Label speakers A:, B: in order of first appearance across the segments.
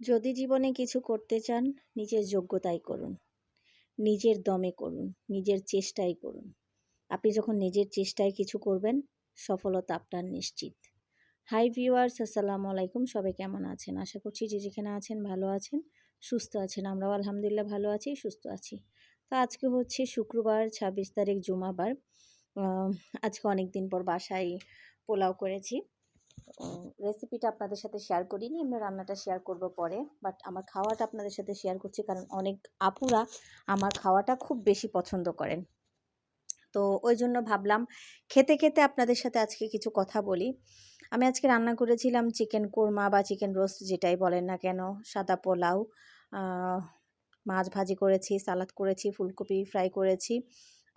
A: যদি জীবনে কিছু করতে চান, নিজের যোগ্যতাই করুন। নিজের দমে করুন, নিজের চেষ্টায় করুন। আপনি যখন নিজের চেষ্টায় কিছু করবেন, সফলতা আপনার নিশ্চিত। হাই ভিউয়ার্স আসসালামু আলাইকুম। সবাই কেমন আছেন? আশা করছি যে যেখানে আছেন, ভালো আছেন, সুস্থ আছেন। আমরাও আলহামদুলিল্লাহ ভালো আছি, সুস্থ আছি। তো আজকে হচ্ছে শুক্রবার, ছাব্বিশ তারিখ জুমাবার। আজকে অনেক দিন পর বাসায় পোলাও করেছি। রেসিপিটা আপনাদের সাথে শেয়ার করিনি আমি রান্নাটা শেয়ার করব পরে বাট আমার খাওয়াটা আপনাদের সাথে শেয়ার করছি কারণ অনেক আপুরা আমার খাওয়াটা খুব বেশি পছন্দ করেন। তো ওই জন্য ভাবলাম খেতে খেতে আপনাদের সাথে আজকে কিছু কথা বলি। আমি আজকে রান্না করেছিলাম চিকেন কোরমা বা চিকেন রোস্ট যেটাই বলেন না কেন, সাদা পোলাও মাছ ভাজি করেছি সালাদ করেছি, ফুলকপি ফ্রাই করেছি।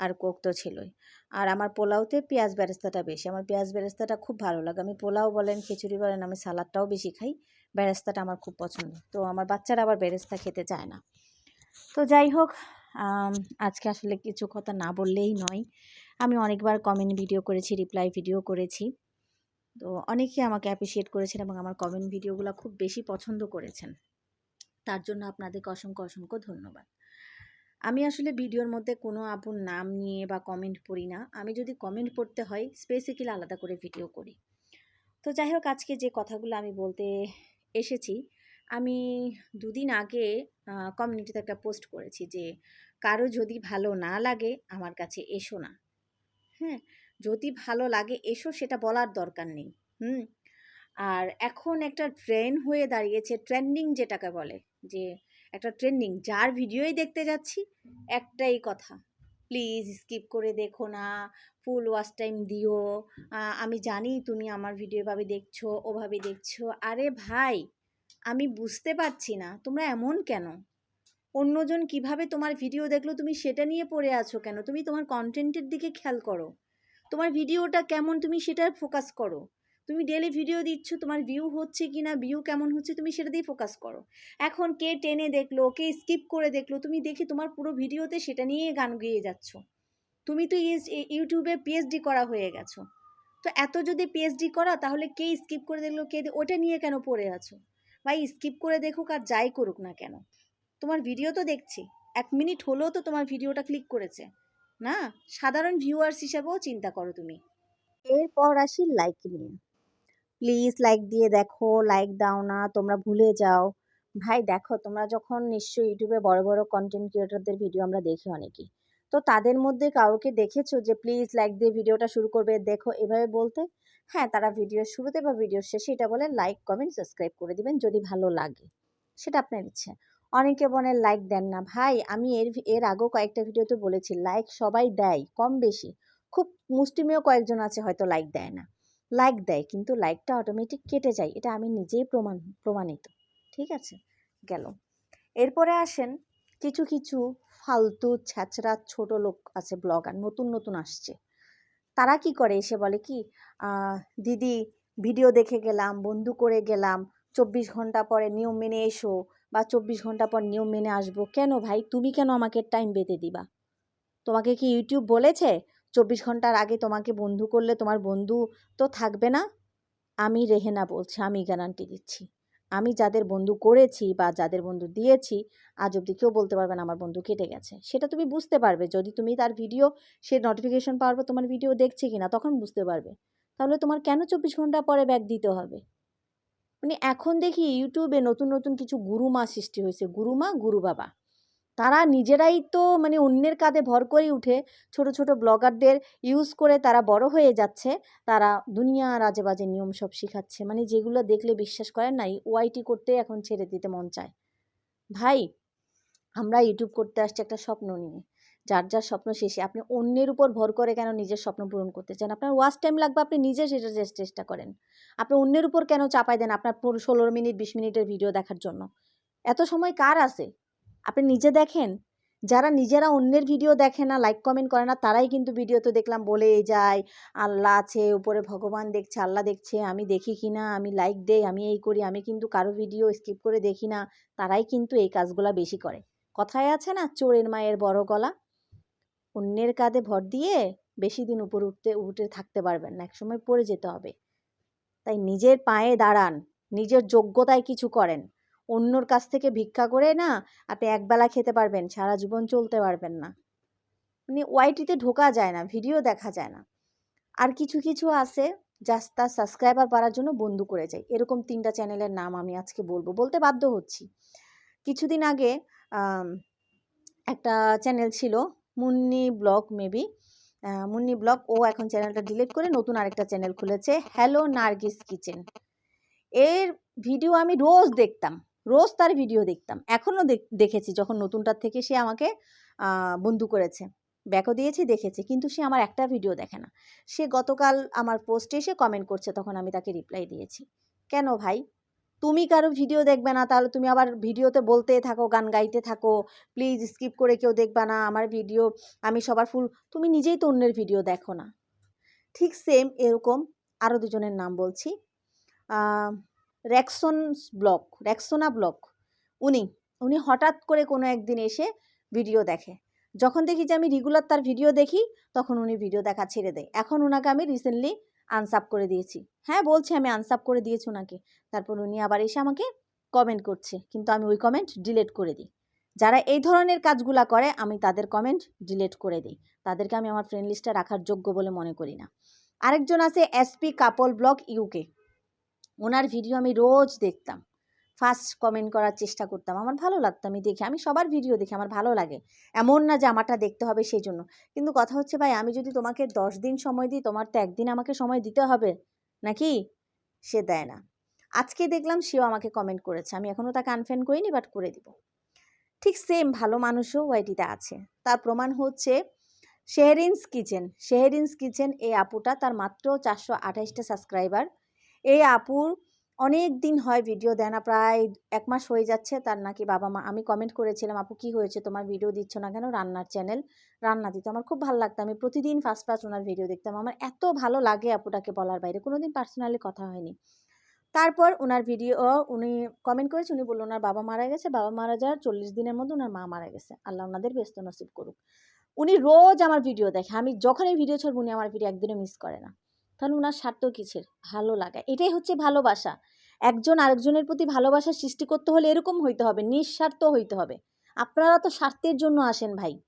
A: আর কোক তো ছিলই। আর আমার পোলাওতে পেঁয়াজ বেরেস্তাটা বেশি। আমার পেঁয়াজ বেরেস্তাটা খুব ভালো লাগে। আমি পোলাও বলেন, খিচুড়ি বলেন, আমি সালাদটাও বেশি খাই। বেরেস্তাটা আমার খুব পছন্দ। তো আমার বাচ্চারা আবার বেরেস্তা খেতে চায় না। তো যাই হোক আজকে আসলে কিছু কথা না বললেই নয়। আমি অনেকবার কমেন্ট ভিডিও করেছি রিপ্লাই ভিডিও করেছি। তো অনেকে আমাকে অ্যাপ্রিসিয়েট করেছেন এবং আমার কমেন্ট ভিডিওগুলো খুব বেশি পছন্দ করেছেন। তার জন্য আপনাদেরকে অসংখ্য অসংখ্য ধন্যবাদ। আমি আসলে ভিডিওর মধ্যে কোনো আপুর নাম নিয়ে বা কমেন্ট পড়ি না। আমি যদি কমেন্ট পড়তে হয় স্পেসিক্যালি আলাদা করে ভিডিও করি। তো যাই হোক আজকে যে কথাগুলো আমি বলতে এসেছি, আমি দুদিন আগে কমিউনিটিতে একটা পোস্ট করেছি যে, কারও যদি ভালো না লাগে, আমার কাছে এসো না। হ্যাঁ যদি ভালো লাগে, এসো, সেটা বলার দরকার নেই। হুম? আর এখন একটা ট্রেন হয়ে দাঁড়িয়েছে ট্রেন্ডিং যেটাকে বলে, যে একটা ট্রেন্ডিং যার ভিডিওই দেখতে যাচ্ছি, একটাই কথা। প্লিজ স্কিপ করে দেখো না ফুল ওয়াচ টাইম দিও। আমি জানি তুমি আমার ভিডিও এভাবে দেখছ, ওভাবে দেখছ। আরে ভাই, আমি বুঝতে পারছি না, তোমরা এমন কেন? অন্যজন কীভাবে তোমার ভিডিও দেখল, তুমি সেটা নিয়ে পড়ে আছো কেন? তুমি তোমার কন্টেন্টের দিকে খেয়াল করো। তোমার ভিডিওটা কেমন, তুমি সেটা ফোকাস করো। তুমি ডেলি ভিডিও দিচ্ছ, তোমার ভিউ হচ্ছে কি না ভিউ কেমন হচ্ছে, তুমি সেটা দিয়ে ফোকাস করো। এখন কে টেনে দেখল, কে স্কিপ করে দেখল, তুমি দেখে তোমার পুরো ভিডিওতে সেটা নিয়ে গান গেয়ে যাচ্ছ। তুমি তো ইউটিউবে পিএইচডি করা হয়ে গেছো। তো এত যদি পিএইচডি করা, তাহলে কে স্কিপ করে দেখল, কে ওটা নিয়ে কেন পড়ে আছো? ভাই স্কিপ করে দেখুক আর যাই করুক না কেন। তোমার ভিডিও তো দেখছি, এক মিনিট হলেও তো তোমার ভিডিওটা ক্লিক করেছে, না? সাধারণ ভিউয়ার্স হিসাবেও চিন্তা করো তুমি। এরপর আসি লাইক নিয়ে। প্লিজ লাইক দিয়ে দেখো লাইক দাও না, তোমরা ভুলে যাও। ভাই দেখো, তোমরা যখন নিশ্চয়ই ইউটিউবে বড় বড় কন্টেন্ট ক্রিয়েটরদের ভিডিও আমরা দেখি অনেকেই। তো তাদের মধ্যে কাউকে দেখেছ যে প্লিজ লাইক দিয়ে ভিডিওটা শুরু করবে? দেখো, এভাবে বলতে? হ্যাঁ তারা ভিডিও শুরুতে বা ভিডিও শেষে এটা বলে লাইক কমেন্ট সাবস্ক্রাইব করে দিবেন যদি ভালো লাগে। সেটা আপনার ইচ্ছে। অনেকে বলে লাইক দেন না। ভাই, আমি এর এর আগেও কয়েকটা ভিডিওতে বলেছি লাইক সবাই দেয়, কম বেশি। খুব মুষ্টিমেয় কয়েকজন আছে, হয়তো লাইক দেয় না। লাইক দেয়, কিন্তু লাইকটা অটোমেটিক কেটে যায়, এটা আমি নিজেই প্রমাণ, প্রমাণিত, ঠিক আছে? গেল। এরপরে আসেন কিছু কিছু ফালতু ছ্যাচরা ছোট লোক আছে ব্লগার নতুন নতুন আসছে। তারা কি করে? এসে বলে কি দিদি ভিডিও দেখে গেলাম, বন্ধু করে গেলাম, চব্বিশ ঘণ্টা পরে নিয়ম মেনে এসো, বা চব্বিশ ঘণ্টা পর নিয়ম মেনে আসব। কেন ভাই? তুমি কেন আমাকে টাইম বেঁধে দিবা? তোমাকে কি ইউটিউব বলেছে? চব্বিশ ঘণ্টার আগে তোমাকে বন্ধু করলে তোমার বন্ধু তো থাকবে না? আমি রেহেনা বলছি, আমি গ্যারান্টি দিচ্ছি। আমি যাদের বন্ধু করেছি বা যাদের বন্ধু দিয়েছি, আজ অবধি কেউ বলতে পারবে না আমার বন্ধু কেটে গেছে। সেটা তুমি বুঝতে পারবে। যদি তুমি তার ভিডিও সে নোটিফিকেশন পাওয়ার পর তোমার ভিডিও দেখছে কি না তখন বুঝতে পারবে। তাহলে তোমার কেন চব্বিশ ঘণ্টা পরে ব্যাগ দিতে হবে? মানে এখন দেখি ইউটিউবে নতুন নতুন কিছু গুরুমা সৃষ্টি হয়েছে। গুরুমা গুরু বাবা তারা নিজেরাই তো মানে অন্যের কাঁধে ভর করে উঠে ছোট ছোট ব্লগারদের ইউজ করে তারা বড় হয়ে যাচ্ছে। তারা দুনিয়ার আজে বাজে নিয়ম সব শিখাচ্ছে। মানে যেগুলো দেখলে বিশ্বাস করেন নাই ওআইটি করতে এখন ছেড়ে দিতে মন চায়। ভাই, আমরা ইউটিউব করতে আসছি একটা স্বপ্ন নিয়ে। যার যার স্বপ্ন শেষে। আপনি অন্যের উপর ভর করে কেন নিজের স্বপ্ন পূরণ করতে চান? আপনার ওয়াচ টাইম লাগবে, আপনি নিজে সেটা চেষ্টা করেন। আপনি অন্যের উপর কেন চাপাই দেন আপনার ষোলো মিনিট, বিশ মিনিটের ভিডিও দেখার জন্য? এত সময় কার আছে? আপনি নিজে দেখেন? যারা নিজেরা অন্যের ভিডিও দেখে না লাইক কমেন্ট করে না, তারাই কিন্তু ভিডিও তো দেখলাম বলেই যায়, আল্লাহ আছে, উপরে ভগবান দেখছে, আল্লাহ দেখছে, আমি দেখি কি না, আমি লাইক দেই, আমি এই করি, আমি কিন্তু কারও ভিডিও স্কিপ করে দেখি না, তারাই কিন্তু এই কাজগুলা বেশি করে। কথায় আছে না, চোরের মায়ের বড় গলা? অন্যের কাঁধে ভর দিয়ে বেশি দিন উপর উঠতে, উঠে থাকতে পারবেন না, একসময় পড়ে যেতে হবে। তাই নিজের পায়ে দাঁড়ান, নিজের যোগ্যতায় কিছু করেন। অন্যর কাছ থেকে ভিক্ষা করে না, আপনি একবেলা খেতে পারবেন, সারা জীবন চলতে পারবেন না। মানে ওয়াইটিতে ঢোকা যায় না, ভিডিও দেখা যায় না। আর কিছু কিছু আছে জাস্ট তার সাবস্ক্রাইবার বাড়ার জন্য বন্ধু করে যায়। এরকম তিনটা চ্যানেলের নাম আমি আজকে বলব, বলতে বাধ্য হচ্ছি। কিছুদিন আগে একটা চ্যানেল ছিল, Munni blog maybe Munni blog, ও এখন চ্যানেলটা ডিলিট করে নতুন আরেকটা চ্যানেল খুলেছে হ্যালো নার্গিস কিচেন এর ভিডিও আমি রোজ দেখতাম। রোজ তার ভিডিও দেখতাম। এখনও দেখেছি যখন নতুনটার থেকে সে আমাকে বন্ধু করেছে। ব্যাকও দিয়েছি, দেখেছি, কিন্তু সে আমার একটা ভিডিও দেখে না। সে গতকাল আমার পোস্টে এসে কমেন্ট করছে, তখন আমি তাকে রিপ্লাই দিয়েছি। কেন ভাই? তুমি কারও ভিডিও দেখবে না, তাহলে তুমি আবার ভিডিওতে বলতে থাকো, গান গাইতে থাকো প্লিজ স্কিপ করে কেউ দেখবে না, আমার ভিডিও আমি সবার ফুল তুমি নিজেই তো অন্যের ভিডিও দেখো না। ঠিক সেম এরকম আরও দুজনের নাম বলছি। র্যাকসন ব্লক র্যাকসোনা ব্লক উনি উনি হঠাৎ করে কোনো একদিন এসে ভিডিও দেখে। যখন দেখি যে আমি রেগুলার তার ভিডিও দেখি, তখন উনি ভিডিও দেখা ছেড়ে দেয়। এখন ওনাকে আমি রিসেন্টলি আনসাপ করে দিয়েছি। হ্যাঁ বলছি আমি আনসাপ করে দিয়েছি ওনাকে তারপর উনি আবার এসে আমাকে কমেন্ট করছে, কিন্তু আমি ওই কমেন্ট ডিলেট করে দিই। যারা এই ধরনের কাজগুলা করে, আমি তাদের কমেন্ট ডিলেট করে দিই। তাদেরকে আমি আমার ফ্রেন্ড লিস্টে রাখার যোগ্য বলে মনে করি না। আরেকজন আছে এসপি কাপল ব্লক ইউকে ওনার ভিডিও আমি রোজ দেখতাম। ফার্স্ট কমেন্ট করার চেষ্টা করতাম। আমার ভালো লাগতো, আমি দেখি, আমি সবার ভিডিও দেখি আমার ভালো লাগে। এমন না যে আমারটা দেখতে হবে সেই জন্য। কিন্তু কথা হচ্ছে, ভাই, আমি যদি তোমাকে দশ দিন সময় দিই, তোমার তো একদিন আমাকে সময় দিতে হবে, নাকি? সে দেয় না। আজকে দেখলাম সেও আমাকে কমেন্ট করেছে। আমি এখনও তাকে আনফ্রেন্ড করিনি বাট করে দিব। ঠিক সেম ভালো মানুষও ওয়াইটিতে আছে। তার প্রমাণ হচ্ছে শেহরিন্স কিচেন। শেহরিন্স কিচেন এই আপুটা তার মাত্র চারশো আঠাইশটা সাবস্ক্রাইবার এই আপুর অনেক দিন হয় ভিডিও দেয় না, প্রায় এক মাস হয়ে যাচ্ছে তার নাকি বাবা মা। আমি কমেন্ট করেছিলাম, আপু, কি হয়েছে? তোমার ভিডিও দিচ্ছ না কেন? রান্নার চ্যানেল রান্না দিতে আমার খুব ভালো লাগতো। আমি প্রতিদিন ফার্স্ট ফার্স্ট ওনার ভিডিও দেখতাম। আমার এত ভালো লাগে আপুটাকে বলার বাইরে। কোনো দিন পার্সোনালি কথা হয়নি। তারপর ওনার ভিডিও উনি কমেন্ট করেছে, উনি বলল, ওনার বাবা মারা গেছে। বাবা মারা যাওয়ার চল্লিশ দিনের মধ্যে ওনার মা মারা গেছে। আল্লাহ ওনাদের ব্যস্ত নসিব করুক। উনি রোজ আমার ভিডিও দেখে। আমি যখনই ভিডিও ছাড়ব, উনি আমার ভিডিও একদিনও মিস করে না। তাহলে ওনার স্বার্থ কিসের? ভালো লাগা। এটাই হচ্ছে ভালোবাসা। একজন আরেকজনের প্রতি ভালোবাসা সৃষ্টি করতে হলে এরকম হইতে হবে, নিঃস্বার্থ হইতে হবে। আপনারা তো স্বার্থের জন্য আসেন ভাই।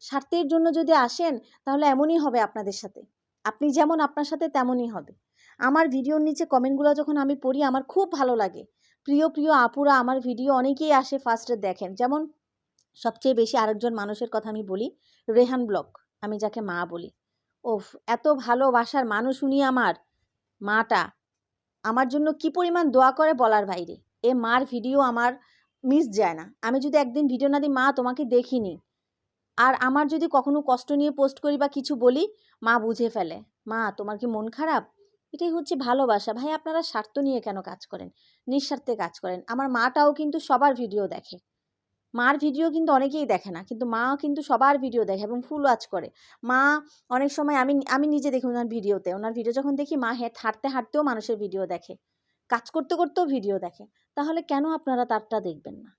A: স্বার্থের জন্য যদি আসেন, তাহলে এমনই হবে আপনাদের সাথে। আপনি যেমন আপনার সাথে, তেমনই হবে। আমার ভিডিওর নিচে কমেন্টগুলো যখন আমি পড়ি, আমার খুব ভালো লাগে। প্রিয় প্রিয় আপুরা, আমার ভিডিও অনেকেই আসে ফার্স্টে দেখেন। যেমন সবচেয়ে বেশি আরেকজন মানুষের কথা আমি বলি, রেহান ব্লক আমি যাকে মা বলি। ওফ, এত ভালোবাসার মানুষ উনি আমার। মাটা, আমার জন্য কি পরিমাণ দোয়া করে বলার বাইরে? এ মার ভিডিও আমার মিস যায় না। আমি যদি একদিন ভিডিও না দিই, মা তোমাকে দেখিনি। আর আমার যদি কখনো কষ্ট নিয়ে পোস্ট করি বা কিছু বলি, মা বুঝে ফেলে। মা, তোমার কি মন খারাপ? এটাই হচ্ছে ভালোবাসা। ভাই, আপনারা স্বার্থ নিয়ে কেন কাজ করেন? নিঃস্বার্থে কাজ করেন। আমার মাটাও কিন্তু সবার ভিডিও দেখে। মার ভিডিও কিন্তু অনেকেই দেখে না। কিন্তু মা কিন্তু সবার ভিডিও দেখে এবং ফুল ওয়াচ করে। মা অনেক সময় আমি আমি নিজে দেখি ওনার ভিডিওতে। ওনার ভিডিও যখন দেখি, মা হেঁট হাঁটতে, হাঁটতেও মানুষের ভিডিও দেখে। কাজ করতে, করতেও ভিডিও দেখে। তাহলে কেন আপনারা তারটা দেখবেন না?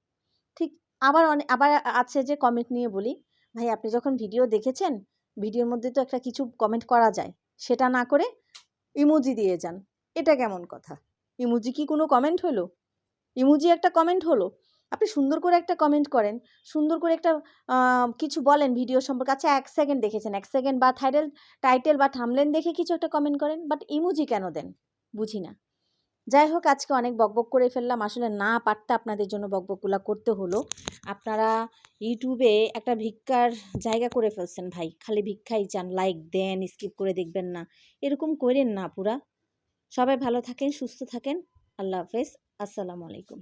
A: ঠিক আবার অনেক আবার আছে যে কমেন্ট নিয়ে বলি, ভাই, আপনি যখন ভিডিও দেখেছেন, ভিডিওর মধ্যে তো একটা কিছু কমেন্ট করা যায়। সেটা না করে ইমোজি দিয়ে যান। এটা কেমন কথা? ইমোজি কি কোনো কমেন্ট হলো? ইমোজি একটা কমেন্ট হলো। আপনি সুন্দর করে একটা কমেন্ট করেন, সুন্দর করে একটা কিছু বলেন ভিডিও সম্পর্কে। আচ্ছা এক সেকেন্ড দেখেছেন, এক সেকেন্ড বা থাইটেল টাইটেল বা থামলেন দেখে কিছু একটা কমেন্ট করেন বাট ইমোজি কেন দেন? বুঝি না। যাই হোক, আজকে অনেক বকবক করে ফেললাম। আসলে না পারতে আপনাদের জন্য বকবকগুলো করতে হলো। আপনারা ইউটিউবে একটা ভিক্ষার জায়গা করে ফেলছেন ভাই। খালি ভিক্ষাই চান লাইক দেন স্কিপ করে দেখবেন না। এরকম করেন না পুরা। সবাই ভালো থাকেন, সুস্থ থাকেন। আল্লাহ হাফেজ। আসসালামু আলাইকুম।